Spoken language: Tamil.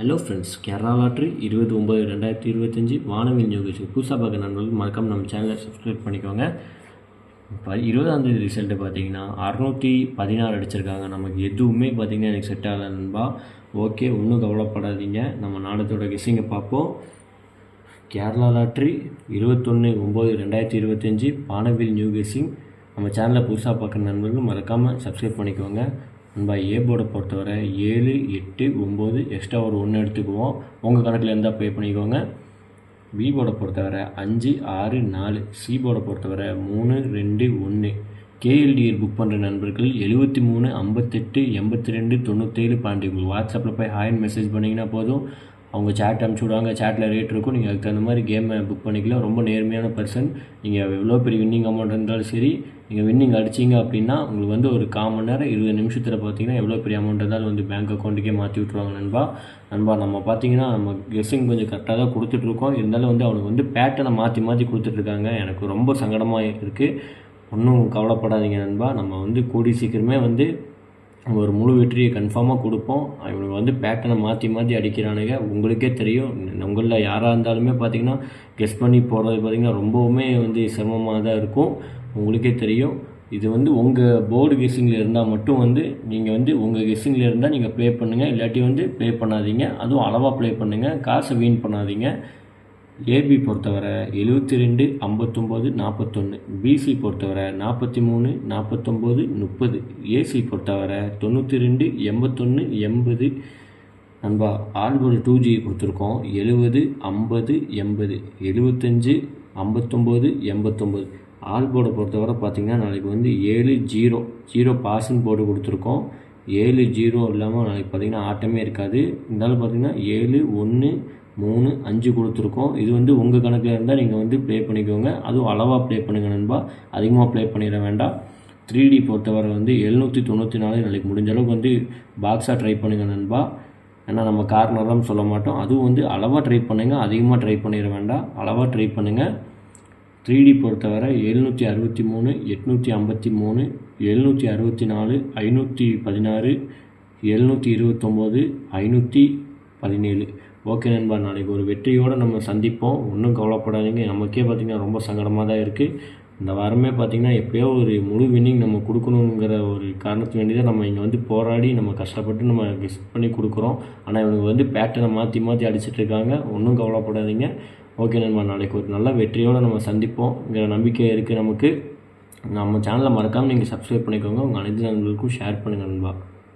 ஹலோ ஃப்ரெண்ட்ஸ் கேரளா லாட்ரி இருபது ஒம்பது ரெண்டாயிரத்தி இருபத்தஞ்சி வானவில் நிகழ்ச்சி புதுசாக பார்க்க நண்பர்கள் மறக்காம நம்ம சேனலை சப்ஸ்கிரைப் பண்ணிக்கோங்க. இப்போ இருபதாந்தேதி ரிசல்ட்டு பார்த்தீங்கன்னா அறநூற்றி பதினாறு அடிச்சிருக்காங்க. நமக்கு எதுவுமே பார்த்தீங்கன்னா எனக்கு செட் ஆகலை நண்பா. ஓகே ஒன்றும் கவலைப்படாதீங்க. நம்ம நாடத்தோட கெஸ்ஸிங்கை பார்ப்போம். கேரளா லாட்ரி இருபத்தொன்று ஒம்பது ரெண்டாயிரத்தி இருபத்தஞ்சி வானவில் நியூ கெஸ்ஸிங் நம்ம சேனலை புதுசாக பார்க்குற நண்பர்கள் மறக்காமல் சப்ஸ்கிரைப் பண்ணிக்கோங்க. நண்பா ஏ போர்டை பொறுத்தவரை ஏழு எட்டு ஒம்பது எக்ஸ்ட்ரா ஒரு ஒன்று எடுத்துக்குவோம். உங்கள் கணக்கில் இருந்தால் பே பண்ணிக்கோங்க. பி போர்டை பொறுத்தவரை அஞ்சு ஆறு நாலு சி போர்டை பொறுத்தவரை மூணு ரெண்டு ஒன்று கேஎல்டிஆர் புக் பண்ணுற நண்பர்கள் எழுபத்தி மூணு ஐம்பத்தெட்டு எண்பத்தி ரெண்டு தொண்ணூற்றேழு பன்னெண்டு உங்களுக்கு வாட்ஸ்அப்பில் போய் ஹாயின் மெசேஜ் பண்ணிங்கன்னா போதும். அவங்க சேட் அனுப்பிச்சி விடுவாங்க. சேட்டில் ரேட் இருக்கும். நீங்கள் அதுக்கு தகுந்த மாதிரி கேமை புக் பண்ணிக்கலாம். ரொம்ப நேர்மையான பர்சன் நீங்கள் எவ்வளோ பெரிய வின்னிங் அமௌண்ட் இருந்தாலும் சரி நீங்கள் வின்னிங் அடிச்சிங்க அப்படின்னா உங்களுக்கு வந்து ஒரு கால் மணி நேரம் இருபது நிமிஷத்தில் பார்த்தீங்கன்னா எவ்வளோ பெரிய அமௌண்ட் இருந்தாலும் வந்து பேங்க் அக்கௌண்ட்டுக்கே மாற்றி விட்ருவாங்க நண்பா. நண்பா நம்ம பார்த்தீங்கன்னா நம்ம கெஸ்ஸிங் கொஞ்சம் கரெக்டாக தான் கொடுத்துட்ருக்கோம் இருந்தாலும் வந்து அவனுக்கு வந்து பேட்டனை மாற்றி மாற்றி கொடுத்துட்ருக்காங்க எனக்கு ரொம்ப சங்கடமாக இருக்குது ஒன்றும் கவலைப்படாதீங்க நண்பா. நம்ம வந்து கூடி சீக்கிரமே வந்து ஒரு முழு வெற்றியை கன்ஃபார்மாக கொடுப்போம். இவனுக்கு வந்து பேட்டனை மாற்றி மாற்றி அடிக்கிறானுங்க. உங்களுக்கே தெரியும். உங்களில் யாராக இருந்தாலுமே பார்த்தீங்கன்னா கெஸ் பண்ணி போடுறது பார்த்திங்கன்னா ரொம்பவுமே வந்து சிரமமாக தான் இருக்கும். உங்களுக்கே தெரியும். இது வந்து உங்கள் போர்டு கெஸ்ஸிங்கில் இருந்தால் மட்டும் வந்து நீங்கள் வந்து உங்கள் கெஸ்ஸிங்கில் இருந்தால் நீங்கள் ப்ளே பண்ணுங்கள் இல்லாட்டி வந்து ப்ளே பண்ணாதீங்க. அதுவும் அளவாக ப்ளே பண்ணுங்கள் காசை வீண் பண்ணாதீங்க. ஏபி பொறுத்தவரை எழுபத்தி ரெண்டு ஐம்பத்தொம்போது நாற்பத்தொன்று பிசி பொறுத்தவரை நாற்பத்தி மூணு நாற்பத்தொம்போது முப்பது ஏசி பொறுத்தவரை தொண்ணூற்றி ரெண்டு எண்பத்தொன்று எண்பது. நண்பா ஆல்பர் டூ ஜி கொடுத்துருக்கோம் எழுபது ஐம்பது எண்பது. எழுபத்தஞ்சு ஐம்பத்தொம்போது எண்பத்தொம்போது. ஆல்போர்டை பொறுத்தவரை பார்த்திங்கன்னா நாளைக்கு வந்து ஏழு ஜீரோ. ஜீரோ பாஸ்ன்னு போர்டு கொடுத்துருக்கோம். ஏழு ஜீரோ இல்லாமல் நாளைக்கு பார்த்திங்கன்னா ஆட்டமே இருக்காது. இருந்தாலும் பார்த்திங்கன்னா ஏழு ஒன்று மூணு அஞ்சு கொடுத்துருக்கோம். இது வந்து உங்கள் கணக்கில் இருந்தால் நீங்கள் வந்து ப்ளே பண்ணிக்கோங்க. அதுவும் அளவாக ப்ளே பண்ணுங்கள் நண்பா. அதிகமாக ப்ளே பண்ணிட வேண்டாம். த்ரீ டி பொறுத்தவரை வந்து எழுநூற்றி தொண்ணூற்றி நாலு நாளைக்கு முடிஞ்ச அளவுக்கு வந்து பாக்ஸாக ட்ரை பண்ணுங்கள் நண்பா. ஏன்னா நம்ம கார்னர்லாம் சொல்ல மாட்டோம். அதுவும் வந்து அளவாக ட்ரை பண்ணுங்கள் அதிகமாக ட்ரை பண்ணிட வேண்டாம். அளவாக ட்ரை பண்ணுங்கள் த்ரீ டி பொறுத்தவரை எழுநூற்றி அறுபத்தி மூணு எட்நூற்றி ஐம்பத்தி மூணு எழுநூற்றி அறுபத்தி நாலு ஐநூற்றி பதினாறு எழுநூற்றி இருபத்தொம்போது ஐநூற்றி பதினேழு. ஓகே நண்பா நாளைக்கு ஒரு வெற்றியோடு நம்ம சந்திப்போம். ஒன்றும் கவலைப்படாதீங்க. நமக்கே பார்த்திங்கன்னா ரொம்ப சங்கடமாக தான் இருக்குது இந்த வாரமே பார்த்திங்கன்னா எப்படியோ ஒரு முழு வின்னிங் நம்ம கொடுக்கணுங்கிற ஒரு காரணத்து வேண்டி தான் நம்ம இங்கே வந்து போராடி நம்ம கஷ்டப்பட்டு நம்ம கெஸ்ட் பண்ணி கொடுக்குறோம். ஆனால் இவனுக்கு வந்து பேட்டனை மாற்றி மாற்றி அடிச்சிட்டு இருக்காங்க. ஒன்றும் கவலைப்படாதீங்க. ஓகே நண்பா நாளைக்கு ஒரு நல்ல வெற்றியோடு நம்ம சந்திப்போங்கிற நம்பிக்கை இருக்குது நமக்கு. நம்ம சேனலை மறக்காமல் நீங்கள் சப்ஸ்கிரைப் பண்ணிக்கோங்க. உங்கள் அனைத்து நண்பர்களுக்கும் ஷேர் பண்ணுங்கள் நண்பா.